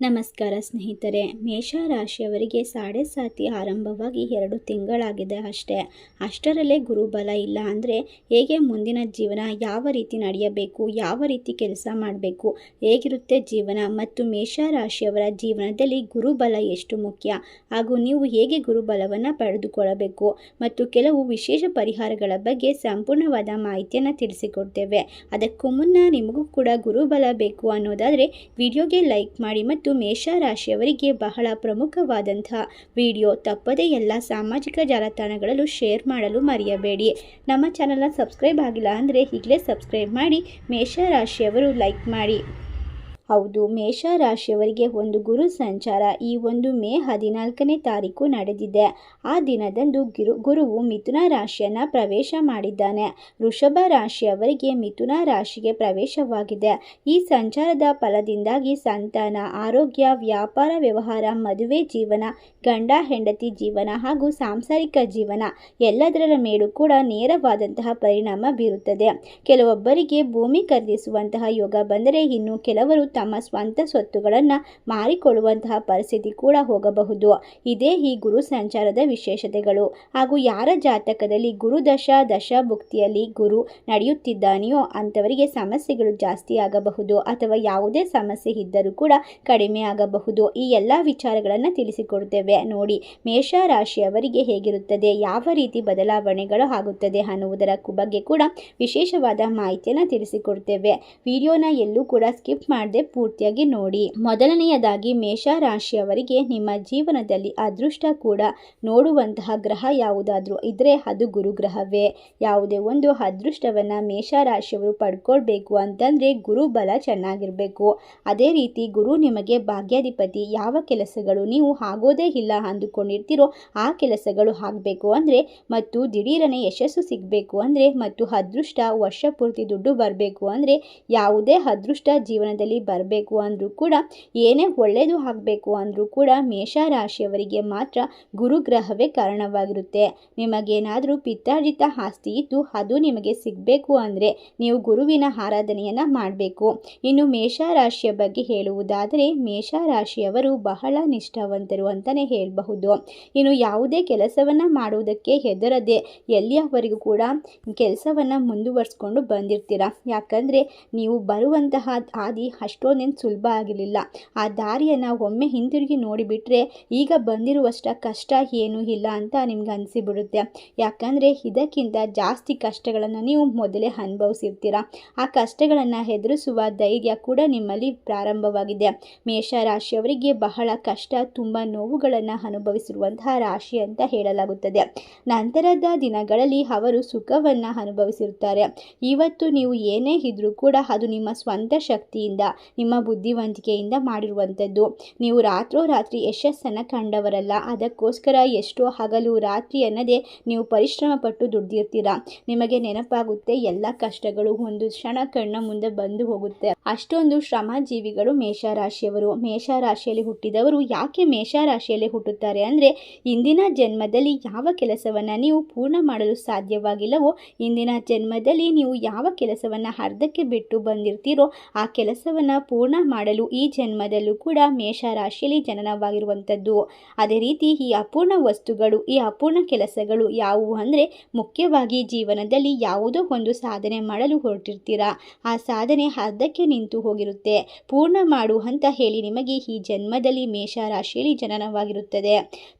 ನಮಸ್ಕಾರ ಸ್ನೇಹಿತರೆ ಮೇಷ ರಾಶಿಯವರಿಗೆ ಸಾಡೆ ಸಾತಿ ಆರಂಭವಾಗಿ ಎರಡು ತಿಂಗಳಾಗಿದೆ ಅಷ್ಟೇ. ಅಷ್ಟರಲ್ಲೇ ಗುರುಬಲ ಇಲ್ಲ ಅಂದರೆ ಹೇಗೆ ಮುಂದಿನ ಜೀವನ, ಯಾವ ರೀತಿ ನಡೆಯಬೇಕು, ಯಾವ ರೀತಿ ಕೆಲಸ ಮಾಡಬೇಕು, ಹೇಗಿರುತ್ತೆ ಜೀವನ ಮತ್ತು ಮೇಷ ರಾಶಿಯವರ ಜೀವನದಲ್ಲಿ ಗುರುಬಲ ಎಷ್ಟು ಮುಖ್ಯ, ಹಾಗೂ ನೀವು ಹೇಗೆ ಗುರುಬಲವನ್ನು ಪಡೆದುಕೊಳ್ಳಬೇಕು ಮತ್ತು ಕೆಲವು ವಿಶೇಷ ಪರಿಹಾರಗಳ ಬಗ್ಗೆ ಸಂಪೂರ್ಣವಾದ ಮಾಹಿತಿಯನ್ನು ತಿಳಿಸಿಕೊಡ್ತೇವೆ. ಅದಕ್ಕೂ ಮುನ್ನ ನಿಮಗೂ ಕೂಡ ಗುರುಬಲ ಬೇಕು ಅನ್ನೋದಾದರೆ, ವಿಡಿಯೋಗೆ ಲೈಕ್ ಮಾಡಿ ಮತ್ತು ಮೇಷ ರಾಶಿಯವರಿಗೆ ಬಹಳ ಪ್ರಮುಖವಾದಂತಹ ವಿಡಿಯೋ ತಪ್ಪದೇ ಎಲ್ಲ ಸಾಮಾಜಿಕ ಜಾಲತಾಣಗಳಲ್ಲೂ ಶೇರ್ ಮಾಡಲು ಮರೆಯಬೇಡಿ. ನಮ್ಮ ಚಾನಲ್ನ ಸಬ್ಸ್ಕ್ರೈಬ್ ಆಗಿಲ್ಲ ಅಂದರೆ ಈಗಲೇ ಸಬ್ಸ್ಕ್ರೈಬ್ ಮಾಡಿ, ಮೇಷರಾಶಿಯವರು ಲೈಕ್ ಮಾಡಿ. ಹೌದು ಮೇಷ ರಾಶಿಯವರಿಗೆ ಒಂದು ಗುರು ಸಂಚಾರ ಈ ಒಂದು ಮೇ ಹದಿನಾಲ್ಕನೇ ತಾರೀಕು ನಡೆದಿದೆ. ಆ ದಿನದಂದು ಗಿರು, ಗುರುವು ಮಿಥುನ ರಾಶಿಯನ್ನು ಪ್ರವೇಶ ಮಾಡಿದ್ದಾನೆ. ವೃಷಭ ರಾಶಿಯವರಿಗೆ ಮಿಥುನ ರಾಶಿಗೆ ಪ್ರವೇಶವಾಗಿದೆ. ಈ ಸಂಚಾರದ ಫಲದಿಂದಾಗಿ ಸಂತಾನ, ಆರೋಗ್ಯ, ವ್ಯಾಪಾರ ವ್ಯವಹಾರ, ಮದುವೆ ಜೀವನ, ಗಂಡ, ಹೆಂಡತಿ ಜೀವನ ಹಾಗೂ ಸಾಂಸಾರಿಕ ಜೀವನ ಎಲ್ಲದರ ಮೇಲೂ ಕೂಡ ನೇರವಾದಂತಹ ಪರಿಣಾಮ ಬೀರುತ್ತದೆ. ಕೆಲವೊಬ್ಬರಿಗೆ ಭೂಮಿ ಖರೀದಿಸುವಂತಹ ಯೋಗ ಬಂದರೆ ಇನ್ನು ಕೆಲವರು ತಮ್ಮ ಸ್ವಂತ ಸ್ವತ್ತುಗಳನ್ನು ಮಾರಿಕೊಳ್ಳುವಂತಹ ಪರಿಸ್ಥಿತಿ ಕೂಡ ಹೋಗಬಹುದು. ಇದೇ ಈ ಗುರು ಸಂಚಾರದ ವಿಶೇಷತೆಗಳು. ಹಾಗೂ ಯಾರ ಜಾತಕದಲ್ಲಿ ಗುರು ದಶ ದಶ ಭುಕ್ತಿಯಲ್ಲಿ ಗುರು ನಡೆಯುತ್ತಿದ್ದಾನೆಯೋ ಅಂಥವರಿಗೆ ಸಮಸ್ಯೆಗಳು ಜಾಸ್ತಿ ಆಗಬಹುದು ಅಥವಾ ಯಾವುದೇ ಸಮಸ್ಯೆ ಇದ್ದರೂ ಕೂಡ ಕಡಿಮೆ ಆಗಬಹುದು. ಈ ಎಲ್ಲ ವಿಚಾರಗಳನ್ನು ತಿಳಿಸಿಕೊಡ್ತೇವೆ ನೋಡಿ ಮೇಷ ರಾಶಿಯವರಿಗೆ ಹೇಗಿರುತ್ತದೆ? ಯಾವ ರೀತಿ ಬದಲಾವಣೆಗಳು ಆಗುತ್ತದೆ ಅನ್ನುವುದರ ಬಗ್ಗೆ ಕೂಡ ವಿಶೇಷವಾದ ಮಾಹಿತಿಯನ್ನು ತಿಳಿಸಿಕೊಡ್ತೇವೆ ವಿಡಿಯೋನ ಎಲ್ಲೂ ಕೂಡ ಸ್ಕಿಪ್ ಮಾಡದೆ ಪೂರ್ತಿಯಾಗಿ ನೋಡಿ. ಮೊದಲನೆಯದಾಗಿ ಮೇಷರಾಶಿಯವರಿಗೆ ನಿಮ್ಮ ಜೀವನದಲ್ಲಿ ಅದೃಷ್ಟ ಕೂಡ ನೋಡುವಂತಹ ಗ್ರಹ ಯಾವುದಾದ್ರೂ ಇದ್ರೆ ಅದು ಗುರುಗ್ರಹವೇ. ಯಾವುದೇ ಒಂದು ಅದೃಷ್ಟವನ್ನು ಮೇಷರಾಶಿಯವರು ಪಡ್ಕೊಳ್ಬೇಕು ಅಂತಂದರೆ ಗುರು ಬಲ ಚೆನ್ನಾಗಿರಬೇಕು. ಅದೇ ರೀತಿ ಗುರು ನಿಮಗೆ ಭಾಗ್ಯಾಧಿಪತಿ ಯಾವ ಕೆಲಸಗಳು ನೀವು ಆಗೋದೇ ಇಲ್ಲ ಅಂದುಕೊಂಡಿರ್ತೀರೋ ಆ ಕೆಲಸಗಳು ಆಗಬೇಕು ಅಂದರೆ ಮತ್ತು ದಿಢೀರನೇ ಯಶಸ್ಸು ಸಿಗಬೇಕು ಅಂದರೆ ಮತ್ತು ಅದೃಷ್ಟ ವರ್ಷ ಪೂರ್ತಿ ದುಡ್ಡು ಬರಬೇಕು ಅಂದರೆ ಯಾವುದೇ ಅದೃಷ್ಟ ಜೀವನದಲ್ಲಿ ಬರಬೇಕು ಅಂದರೂ ಕೂಡ, ಏನೇ ಒಳ್ಳೆಯದು ಆಗಬೇಕು ಅಂದರೂ ಕೂಡ ಮೇಷರಾಶಿಯವರಿಗೆ ಮಾತ್ರ ಗುರುಗ್ರಹವೇ ಕಾರಣವಾಗಿರುತ್ತೆ. ನಿಮಗೇನಾದರೂ ಪಿತ್ತಾರ್ಜಿತ ಆಸ್ತಿ ಇದ್ದು ಅದು ನಿಮಗೆ ಸಿಗಬೇಕು ಅಂದರೆ ನೀವು ಗುರುವಿನ ಆರಾಧನೆಯನ್ನು ಮಾಡಬೇಕು. ಇನ್ನು ಮೇಷರಾಶಿಯ ಬಗ್ಗೆ ಹೇಳುವುದಾದರೆ, ಮೇಷರಾಶಿಯವರು ಬಹಳ ನಿಷ್ಠಾವಂತರು ಅಂತಲೇ ಹೇಳಬಹುದು. ಇನ್ನು ಯಾವುದೇ ಕೆಲಸವನ್ನು ಮಾಡುವುದಕ್ಕೆ ಹೆದರದೆ ಎಲ್ಲಿಯವರೆಗೂ ಕೂಡ ಕೆಲಸವನ್ನು ಮುಂದುವರಿಸ್ಕೊಂಡು ಬಂದಿರ್ತೀರ? ಯಾಕಂದರೆ ನೀವು ಬರುವಂತಹ ಹಾದಿ ಅಷ್ಟೊಂದೇನು ಸುಲಭ ಆಗಿರಲಿಲ್ಲ. ಆ ದಾರಿಯನ್ನು ಒಮ್ಮೆ ಹಿಂದಿರುಗಿ ನೋಡಿಬಿಟ್ರೆ ಈಗ ಬಂದಿರುವಷ್ಟ ಕಷ್ಟ ಏನೂ ಇಲ್ಲ ಅಂತ ನಿಮ್ಗೆ ಅನಿಸಿಬಿಡುತ್ತೆ. ಯಾಕಂದರೆ ಇದಕ್ಕಿಂತ ಜಾಸ್ತಿ ಕಷ್ಟಗಳನ್ನು ನೀವು ಮೊದಲೇ ಅನುಭವಿಸಿರ್ತೀರ. ಆ ಕಷ್ಟಗಳನ್ನು ಎದುರಿಸುವ ಧೈರ್ಯ ಕೂಡ ನಿಮ್ಮಲ್ಲಿ ಪ್ರಾರಂಭವಾಗಿದೆ. ಮೇಷ ರಾಶಿಯವರಿಗೆ ಬಹಳ ಕಷ್ಟ, ತುಂಬ ನೋವುಗಳನ್ನು ಅನುಭವಿಸಿರುವಂತಹ ರಾಶಿ ಅಂತ ಹೇಳಲಾಗುತ್ತದೆ. ನಂತರದ ದಿನಗಳಲ್ಲಿ ಅವರು ಸುಖವನ್ನು ಅನುಭವಿಸಿರುತ್ತಾರೆ. ಇವತ್ತು ನೀವು ಏನೇ ಇದ್ರೂ ಕೂಡ ಅದು ನಿಮ್ಮ ಸ್ವಂತ ಶಕ್ತಿಯಿಂದ ನಿಮ್ಮ ಬುದ್ಧಿವಂತಿಕೆಯಿಂದ ಮಾಡಿರುವಂಥದ್ದು. ನೀವು ರಾತ್ರೋರಾತ್ರಿ ಯಶಸ್ಸನ್ನು ಕಂಡವರಲ್ಲ. ಅದಕ್ಕೋಸ್ಕರ ಎಷ್ಟೋ ಹಗಲು ರಾತ್ರಿ ಅನ್ನದೇ ನೀವು ಪರಿಶ್ರಮ ಪಟ್ಟು ದುಡ್ದಿರ್ತೀರ. ನಿಮಗೆ ನೆನಪಾಗುತ್ತೆ, ಎಲ್ಲ ಕಷ್ಟಗಳು ಒಂದು ಕ್ಷಣ ಕಣ್ಣ ಮುಂದೆ ಬಂದು ಹೋಗುತ್ತೆ. ಅಷ್ಟೊಂದು ಶ್ರಮ ಜೀವಿಗಳು ಮೇಷರಾಶಿಯವರು. ಮೇಷರಾಶಿಯಲ್ಲಿ ಹುಟ್ಟಿದವರು ಯಾಕೆ ಮೇಷರಾಶಿಯಲ್ಲಿ ಹುಟ್ಟುತ್ತಾರೆ ಅಂದರೆ, ಇಂದಿನ ಜನ್ಮದಲ್ಲಿ ಯಾವ ಕೆಲಸವನ್ನು ನೀವು ಪೂರ್ಣ ಮಾಡಲು ಸಾಧ್ಯವಾಗಿಲ್ಲವೋ, ಇಂದಿನ ಜನ್ಮದಲ್ಲಿ ನೀವು ಯಾವ ಕೆಲಸವನ್ನು ಅರ್ಧಕ್ಕೆ ಬಿಟ್ಟು ಬಂದಿರ್ತೀರೋ, ಆ ಕೆಲಸವನ್ನು ಪೂರ್ಣ ಮಾಡಲು ಈ ಜನ್ಮದಲ್ಲೂ ಕೂಡ ಮೇಷರಾಶಿಯಲ್ಲಿ ಜನನವಾಗಿರುವಂಥದ್ದು. ಅದೇ ರೀತಿ ಈ ಅಪೂರ್ಣ ವಸ್ತುಗಳು, ಈ ಅಪೂರ್ಣ ಕೆಲಸಗಳು ಯಾವುವು ಅಂದರೆ ಮುಖ್ಯವಾಗಿ ಜೀವನದಲ್ಲಿ ಯಾವುದೋ ಒಂದು ಸಾಧನೆ ಮಾಡಲು ಹೊರಟಿರ್ತೀರಾ. ಆ ಸಾಧನೆ ಅರ್ಧಕ್ಕೆ ನಿಂತು ಹೋಗಿರುತ್ತೆ. ಪೂರ್ಣ ಮಾಡು ಅಂತ ಹೇಳಿ ನಿಮಗೆ ಈ ಜನ್ಮದಲ್ಲಿ ಮೇಷರಾಶಿಯಲ್ಲಿ ಜನನವಾಗಿರುತ್ತದೆ.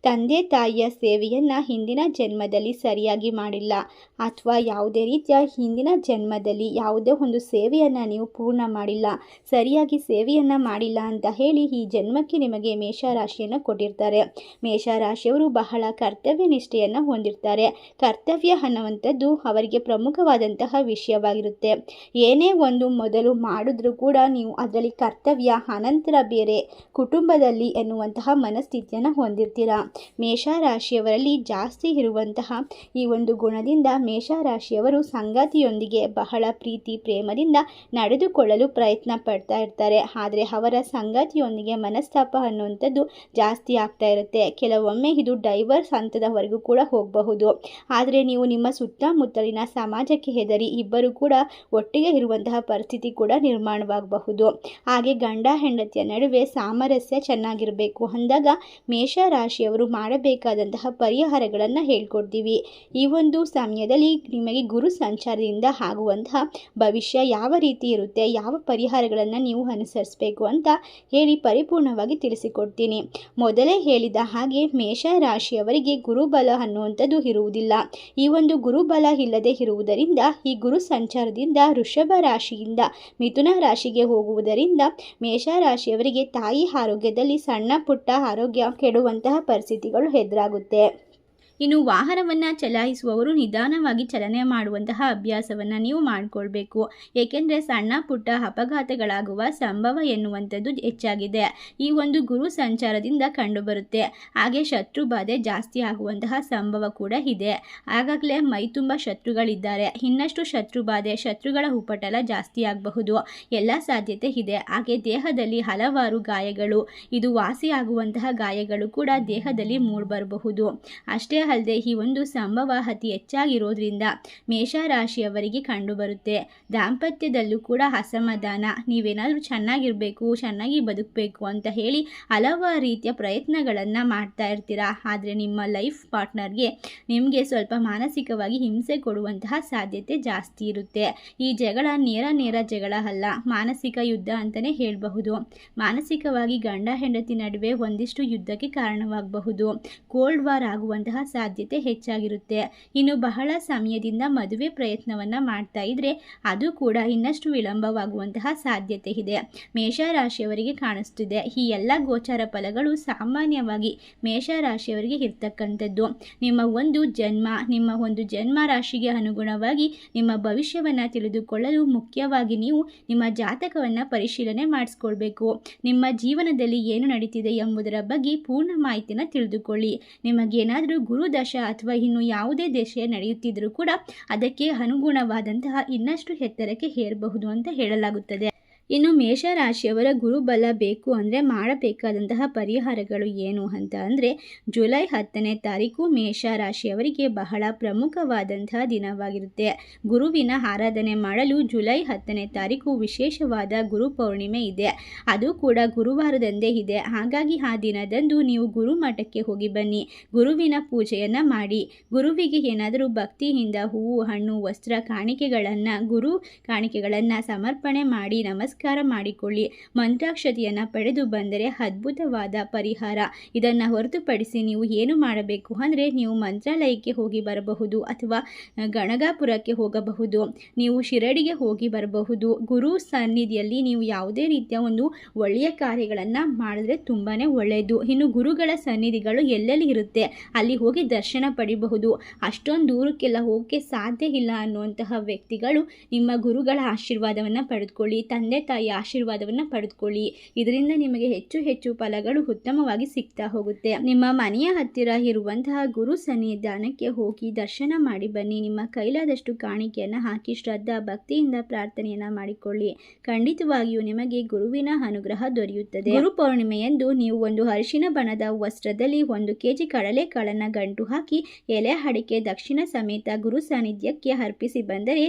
ತಂದೆ ತಾಯಿಯ ಸೇವೆಯನ್ನು ಹಿಂದಿನ ಜನ್ಮದಲ್ಲಿ ಸರಿಯಾಗಿ ಮಾಡಿಲ್ಲ. ಅಥವಾ ಯಾವುದೇ ರೀತಿಯ ಹಿಂದಿನ ಜನ್ಮದಲ್ಲಿ ಯಾವುದೇ ಒಂದು ಸೇವೆಯನ್ನು ನೀವು ಪೂರ್ಣ ಮಾಡಿಲ್ಲ. ಸರಿಯಾಗಿ ಸೇವೆಯನ್ನು ಮಾಡಿಲ್ಲ ಅಂತ ಹೇಳಿ ಈ ಜನ್ಮಕ್ಕೆ ನಿಮಗೆ ಮೇಷರಾಶಿಯನ್ನು ಕೊಟ್ಟಿರ್ತಾರೆ. ಮೇಷರಾಶಿಯವರು ಬಹಳ ಕರ್ತವ್ಯ ನಿಷ್ಠೆಯನ್ನು ಹೊಂದಿರ್ತಾರೆ. ಕರ್ತವ್ಯ ಅನ್ನುವಂಥದ್ದು ಅವರಿಗೆ ಪ್ರಮುಖವಾದಂತಹ ವಿಷಯವಾಗಿರುತ್ತೆ. ಏನೇ ಒಂದು ಮೊದಲು ಮಾಡಿದ್ರೂ ಕೂಡ ನೀವು ಅದರಲ್ಲಿ ಕರ್ತವ್ಯ, ಅನಂತರ ಬೇರೆ ಕುಟುಂಬದಲ್ಲಿ ಎನ್ನುವಂತಹ ಮನಸ್ಥಿತಿಯನ್ನು ಹೊಂದಿರ್ತೀರಾ? ಮೇಷರಾಶಿಯವರಲ್ಲಿ ಜಾಸ್ತಿ ಇರುವಂತಹ ಈ ಒಂದು ಗುಣದಿಂದ ಮೇಷರಾಶಿಯವರು ಸಂಗಾತಿಯೊಂದಿಗೆ ಬಹಳ ಪ್ರೀತಿ, ಪ್ರೇಮದಿಂದ ನಡೆದುಕೊಳ್ಳಲು ಪ್ರಯತ್ನ ಪಡ್ತಾ ಇರ್ತಾರೆ. ಆದರೆ ಅವರ ಸಂಗತಿಯೊಂದಿಗೆ ಮನಸ್ತಾಪ ಅನ್ನುವಂಥದ್ದು ಜಾಸ್ತಿ ಆಗ್ತಾ ಇರುತ್ತೆ. ಕೆಲವೊಮ್ಮೆ ಇದು ಡೈವರ್ಸ್ ಹಂತದವರೆಗೂ ಕೂಡ ಹೋಗಬಹುದು. ಆದರೆ ನೀವು ನಿಮ್ಮ ಸುತ್ತಮುತ್ತಲಿನ ಸಮಾಜಕ್ಕೆ ಹೆದರಿ ಇಬ್ಬರು ಕೂಡ ಒಟ್ಟಿಗೆ ಇರುವಂತಹ ಪರಿಸ್ಥಿತಿ ಕೂಡ ನಿರ್ಮಾಣವಾಗಬಹುದು. ಹಾಗೆ ಗಂಡ ಹೆಂಡತಿಯ ನಡುವೆ ಸಾಮರಸ್ಯ ಚೆನ್ನಾಗಿರಬೇಕು. ಅಂದಾಗ ಮೇಷರಾಶಿಯವರು ಮಾಡಬೇಕಾದಂತಹ ಪರಿಹಾರಗಳನ್ನು ಹೇಳ್ಕೊಡ್ತೀವಿ. ಈ ಒಂದು ಸಮಯದಲ್ಲಿ ನಿಮಗೆ ಗುರು ಸಂಚಾರದಿಂದ ಆಗುವಂತಹ ಭವಿಷ್ಯ ಯಾವ ರೀತಿ ಇರುತ್ತೆ? ಯಾವ ಪರಿಹಾರಗಳನ್ನು ನೀವು ಅನುಸರಿಸಬೇಕು ಅಂತ ಹೇಳಿ ಪರಿಪೂರ್ಣವಾಗಿ ತಿಳಿಸಿಕೊಡ್ತೀನಿ. ಮೊದಲೇ ಹೇಳಿದ ಹಾಗೆ ಮೇಷ ರಾಶಿಯವರಿಗೆ ಗುರುಬಲ ಅನ್ನುವಂಥದ್ದು ಇರುವುದಿಲ್ಲ. ಈ ಒಂದು ಗುರುಬಲ ಇಲ್ಲದೆ ಇರುವುದರಿಂದ, ಈ ಗುರು ಸಂಚಾರದಿಂದ ವೃಷಭ ರಾಶಿಯಿಂದ ಮಿಥುನ ರಾಶಿಗೆ ಹೋಗುವುದರಿಂದ ಮೇಷರಾಶಿಯವರಿಗೆ ತಾಯಿ ಆರೋಗ್ಯದಲ್ಲಿ ಸಣ್ಣ ಪುಟ್ಟ ಆರೋಗ್ಯ ಕೆಡುವಂತಹ ಪರಿಸ್ಥಿತಿಗಳು ಎದುರಾಗುತ್ತೆ. ಇನ್ನು ವಾಹನವನ್ನು ಚಲಾಯಿಸುವವರು ನಿಧಾನವಾಗಿ ಚಲನೆ ಮಾಡುವಂತಹ ಅಭ್ಯಾಸವನ್ನು ನೀವು ಮಾಡಿಕೊಳ್ಬೇಕು. ಏಕೆಂದರೆ ಸಣ್ಣ ಪುಟ್ಟ ಅಪಘಾತಗಳಾಗುವ ಸಂಭವ ಎನ್ನುವಂಥದ್ದು ಹೆಚ್ಚಾಗಿದೆ. ಈ ಒಂದು ಗುರು ಸಂಚಾರದಿಂದ ಕಂಡುಬರುತ್ತೆ. ಹಾಗೆ ಶತ್ರು ಬಾಧೆ ಜಾಸ್ತಿ ಆಗುವಂತಹ ಸಂಭವ ಕೂಡ ಇದೆ. ಆಗಾಗಲೇ ಮೈ ತುಂಬ ಶತ್ರುಗಳಿದ್ದಾರೆ. ಇನ್ನಷ್ಟು ಶತ್ರು ಬಾಧೆ, ಶತ್ರುಗಳ ಉಪಟಲ ಜಾಸ್ತಿ ಆಗಬಹುದು. ಎಲ್ಲ ಸಾಧ್ಯತೆ ಇದೆ. ಹಾಗೆ ದೇಹದಲ್ಲಿ ಹಲವಾರು ಗಾಯಗಳು, ಇದು ವಾಸಿಯಾಗುವಂತಹ ಗಾಯಗಳು ಕೂಡ ದೇಹದಲ್ಲಿ ಮೂಡಿಬರಬಹುದು. ಅಷ್ಟೇ ಅಲ್ಲದೆ ಈ ಒಂದು ಸಂಭವ ಅತಿ ಹೆಚ್ಚಾಗಿರೋದ್ರಿಂದ ಮೇಷರಾಶಿಯವರಿಗೆ ಕಂಡುಬರುತ್ತೆ. ದಾಂಪತ್ಯದಲ್ಲೂ ಕೂಡ ಅಸಮಾಧಾನ. ನೀವೇನಾದರೂ ಚೆನ್ನಾಗಿರಬೇಕು, ಚೆನ್ನಾಗಿ ಬದುಕಬೇಕು ಅಂತ ಹೇಳಿ ಹಲವಾರು ರೀತಿಯ ಪ್ರಯತ್ನಗಳನ್ನು ಮಾಡ್ತಾ ಇರ್ತೀರಾ? ಆದರೆ ನಿಮ್ಮ ಲೈಫ್ ಪಾರ್ಟ್ನರ್ಗೆ ನಿಮಗೆ ಸ್ವಲ್ಪ ಮಾನಸಿಕವಾಗಿ ಹಿಂಸೆ ಕೊಡುವಂತಹ ಸಾಧ್ಯತೆ ಜಾಸ್ತಿ ಇರುತ್ತೆ. ಈ ಜಗಳ ನೇರ ನೇರ ಜಗಳ ಅಲ್ಲ, ಮಾನಸಿಕ ಯುದ್ಧ ಅಂತಲೇ ಹೇಳಬಹುದು. ಮಾನಸಿಕವಾಗಿ ಗಂಡ ಹೆಂಡತಿ ನಡುವೆ ಒಂದಿಷ್ಟು ಯುದ್ಧಕ್ಕೆ ಕಾರಣವಾಗಬಹುದು. ಕೋಲ್ಡ್ ವಾರ್ ಆಗುವಂತಹ ಸಾಧ್ಯತೆ ಹೆಚ್ಚಾಗಿರುತ್ತೆ. ಇನ್ನು ಬಹಳ ಸಮಯದಿಂದ ಮದುವೆ ಪ್ರಯತ್ನವನ್ನು ಮಾಡ್ತಾ ಇದ್ರೆ ಅದು ಕೂಡ ಇನ್ನಷ್ಟು ವಿಳಂಬವಾಗುವಂತಹ ಸಾಧ್ಯತೆ ಇದೆ. ಮೇಷರಾಶಿಯವರಿಗೆ ಕಾಣಿಸ್ತಿದೆ. ಈ ಎಲ್ಲ ಗೋಚಾರ ಫಲಗಳು ಸಾಮಾನ್ಯವಾಗಿ ಮೇಷರಾಶಿಯವರಿಗೆ ಇರ್ತಕ್ಕಂಥದ್ದು. ನಿಮ್ಮ ಒಂದು ಜನ್ಮ, ನಿಮ್ಮ ಒಂದು ಜನ್ಮ ರಾಶಿಗೆ ಅನುಗುಣವಾಗಿ ನಿಮ್ಮ ಭವಿಷ್ಯವನ್ನು ತಿಳಿದುಕೊಳ್ಳಲು ಮುಖ್ಯವಾಗಿ ನೀವು ನಿಮ್ಮ ಜಾತಕವನ್ನು ಪರಿಶೀಲನೆ ಮಾಡಿಸ್ಕೊಳ್ಬೇಕು. ನಿಮ್ಮ ಜೀವನದಲ್ಲಿ ಏನು ನಡೀತಿದೆ ಎಂಬುದರ ಬಗ್ಗೆ ಪೂರ್ಣ ಮಾಹಿತಿನ ತಿಳಿದುಕೊಳ್ಳಿ. ನಿಮಗೇನಾದರೂ ಗುರುದಶ ಅಥವಾ ಇನ್ನು ಯಾವುದೇ ದೇಶ ನಡೆಯುತ್ತಿದ್ದರೂ ಕೂಡ ಅದಕ್ಕೆ ಅನುಗುಣವಾದಂತಹ ಇನ್ನಷ್ಟು ಎತ್ತರಕ್ಕೆ ಹೇರಬಹುದು ಅಂತ ಹೇಳಲಾಗುತ್ತದೆ. ಇನ್ನು ಮೇಷರಾಶಿಯವರ ಗುರುಬಲ ಬೇಕು ಅಂದರೆ ಮಾಡಬೇಕಾದಂತಹ ಪರಿಹಾರಗಳು ಏನು ಅಂತ ಅಂದರೆ ಜುಲೈ ಹತ್ತನೇ ತಾರೀಕು ಮೇಷರಾಶಿಯವರಿಗೆ ಬಹಳ ಪ್ರಮುಖವಾದಂತಹ ದಿನವಾಗಿರುತ್ತೆ. ಗುರುವಿನ ಆರಾಧನೆ ಮಾಡಲು ಜುಲೈ ಹತ್ತನೇ ತಾರೀಕು ವಿಶೇಷವಾದ ಗುರು ಪೌರ್ಣಿಮೆ ಇದೆ. ಅದು ಕೂಡ ಗುರುವಾರದಂದೇ ಇದೆ. ಹಾಗಾಗಿ ಆ ದಿನದಂದು ನೀವು ಗುರುಮಠಕ್ಕೆ ಹೋಗಿ ಬನ್ನಿ. ಗುರುವಿನ ಪೂಜೆಯನ್ನು ಮಾಡಿ. ಗುರುವಿಗೆ ಏನಾದರೂ ಭಕ್ತಿಯಿಂದ ಹೂವು, ಹಣ್ಣು, ವಸ್ತ್ರ, ಕಾಣಿಕೆಗಳನ್ನು, ಗುರು ಕಾಣಿಕೆಗಳನ್ನು ಸಮರ್ಪಣೆ ಮಾಡಿ ನಮಸ್ಕಾರ ನಮಸ್ಕಾರ ಮಾಡಿಕೊಳ್ಳಿ. ಮಂತ್ರಾಕ್ಷತೆಯನ್ನು ಪಡೆದು ಬಂದರೆ ಅದ್ಭುತವಾದ ಪರಿಹಾರ. ಇದನ್ನು ಹೊರತುಪಡಿಸಿ ನೀವು ಏನು ಮಾಡಬೇಕು ಅಂದರೆ ನೀವು ಮಂತ್ರಾಲಯಕ್ಕೆ ಹೋಗಿ ಬರಬಹುದು ಅಥವಾ ಗಣಗಾಪುರಕ್ಕೆ ಹೋಗಬಹುದು. ನೀವು ಶಿರಡಿಗೆ ಹೋಗಿ ಬರಬಹುದು. ಗುರು ಸನ್ನಿಧಿಯಲ್ಲಿ ನೀವು ಯಾವುದೇ ರೀತಿಯ ಒಂದು ಒಳ್ಳೆಯ ಕಾರ್ಯಗಳನ್ನು ಮಾಡಿದ್ರೆ ತುಂಬಾ ಒಳ್ಳೆಯದು. ಇನ್ನು ಗುರುಗಳ ಸನ್ನಿಧಿಗಳು ಎಲ್ಲೆಲ್ಲಿ ಇರುತ್ತೆ? ಅಲ್ಲಿ ಹೋಗಿ ದರ್ಶನ ಪಡಿಬಹುದು. ಅಷ್ಟೊಂದು ದೂರಕ್ಕೆಲ್ಲ ಹೋಗೋಕ್ಕೆ ಸಾಧ್ಯ ಇಲ್ಲ ಅನ್ನುವಂತಹ ವ್ಯಕ್ತಿಗಳು ನಿಮ್ಮ ಗುರುಗಳ ಆಶೀರ್ವಾದವನ್ನು ಪಡೆದುಕೊಳ್ಳಿ. ತಂದೆ ತಾಯಿ ಆಶೀರ್ವಾದವನ್ನು ಪಡೆದುಕೊಳ್ಳಿ. ಇದರಿಂದ ನಿಮಗೆ ಹೆಚ್ಚು ಹೆಚ್ಚು ಫಲಗಳು ಉತ್ತಮವಾಗಿ ಸಿಗ್ತಾ ಹೋಗುತ್ತೆ. ನಿಮ್ಮ ಮನೆಯ ಹತ್ತಿರ ಇರುವಂತಹ ಗುರು ಸನ್ನಿಧಾನಕ್ಕೆ ಹೋಗಿ ದರ್ಶನ ಮಾಡಿ ಬನ್ನಿ. ನಿಮ್ಮ ಕೈಲಾದಷ್ಟು ಕಾಣಿಕೆಯನ್ನು ಹಾಕಿ ಶ್ರದ್ಧಾ ಭಕ್ತಿಯಿಂದ ಪ್ರಾರ್ಥನೆಯನ್ನ ಮಾಡಿಕೊಳ್ಳಿ. ಖಂಡಿತವಾಗಿಯೂ ನಿಮಗೆ ಗುರುವಿನ ಅನುಗ್ರಹ ದೊರೆಯುತ್ತದೆ. ಗುರು ಪೌರ್ಣಿಮೆಯಂದು ನೀವು ಒಂದು ಅರಿಶಿನ ಬಣದ ವಸ್ತ್ರದಲ್ಲಿ ಒಂದು ಕೆಜಿ ಕಡಲೆಕಾಳನ್ನು ಗಂಟು ಹಾಕಿ, ಎಲೆ ಅಡಿಕೆ ದಕ್ಷಿಣ ಸಮೇತ ಗುರು ಸಾನ್ನಿಧ್ಯಕ್ಕೆ ಅರ್ಪಿಸಿ ಬಂದರೆ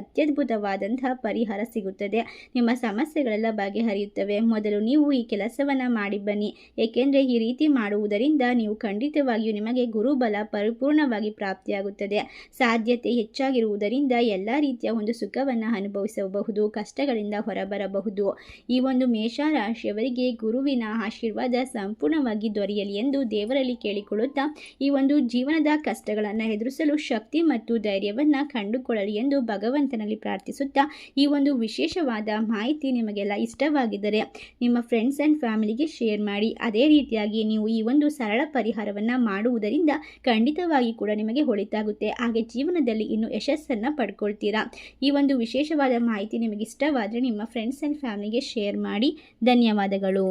ಅತ್ಯದ್ಭುತವಾದಂತಹ ಪರಿಹಾರ ಸಿಗುತ್ತದೆ. ನಿಮ್ಮ ಸಮಸ್ಯೆಗಳೆಲ್ಲ ಬಗೆಹರಿಯುತ್ತವೆ. ಮೊದಲು ನೀವು ಈ ಕೆಲಸವನ್ನು ಮಾಡಿ ಬನ್ನಿ. ಏಕೆಂದರೆ ಈ ರೀತಿ ಮಾಡುವುದರಿಂದ ನೀವು ಖಂಡಿತವಾಗಿಯೂ ನಿಮಗೆ ಗುರುಬಲ ಪರಿಪೂರ್ಣವಾಗಿ ಪ್ರಾಪ್ತಿಯಾಗುತ್ತದೆ. ಸಾಧ್ಯತೆ ಹೆಚ್ಚಾಗಿರುವುದರಿಂದ ಎಲ್ಲ ರೀತಿಯ ಒಂದು ಸುಖವನ್ನು ಅನುಭವಿಸಬಹುದು, ಕಷ್ಟಗಳಿಂದ ಹೊರಬರಬಹುದು. ಈ ಒಂದು ಮೇಷರಾಶಿಯವರಿಗೆ ಗುರುವಿನ ಆಶೀರ್ವಾದ ಸಂಪೂರ್ಣವಾಗಿ ದೊರೆಯಲಿ ಎಂದು ದೇವರಲ್ಲಿ ಕೇಳಿಕೊಳ್ಳುತ್ತಾ, ಈ ಒಂದು ಜೀವನದ ಕಷ್ಟಗಳನ್ನು ಎದುರಿಸಲು ಶಕ್ತಿ ಮತ್ತು ಧೈರ್ಯವನ್ನು ಕಂಡುಕೊಳ್ಳಲಿ ಎಂದು ಭಗವಂತನಲ್ಲಿ ಪ್ರಾರ್ಥಿಸುತ್ತಾ, ಈ ಒಂದು ವಿಶೇಷವಾದ ಮಾಹಿತಿ ನಿಮಗೆಲ್ಲ ಇಷ್ಟವಾಗಿದ್ದರೆ ನಿಮ್ಮ ಫ್ರೆಂಡ್ಸ್ ಆ್ಯಂಡ್ ಫ್ಯಾಮಿಲಿಗೆ ಶೇರ್ ಮಾಡಿ. ಅದೇ ರೀತಿಯಾಗಿ ನೀವು ಈ ಒಂದು ಸರಳ ಪರಿಹಾರವನ್ನು ಮಾಡುವುದರಿಂದ ಖಂಡಿತವಾಗಿ ಕೂಡ ನಿಮಗೆ ಒಳಿತಾಗುತ್ತೆ ಹಾಗೆ ಜೀವನದಲ್ಲಿ ಇನ್ನು ಯಶಸ್ಸನ್ನು ಪಡ್ಕೊಳ್ತೀರಾ? ಈ ಒಂದು ವಿಶೇಷವಾದ ಮಾಹಿತಿ ನಿಮಗೆ ಇಷ್ಟವಾದರೆ ನಿಮ್ಮ ಫ್ರೆಂಡ್ಸ್ ಆ್ಯಂಡ್ ಫ್ಯಾಮಿಲಿಗೆ ಶೇರ್ ಮಾಡಿ. ಧನ್ಯವಾದಗಳು.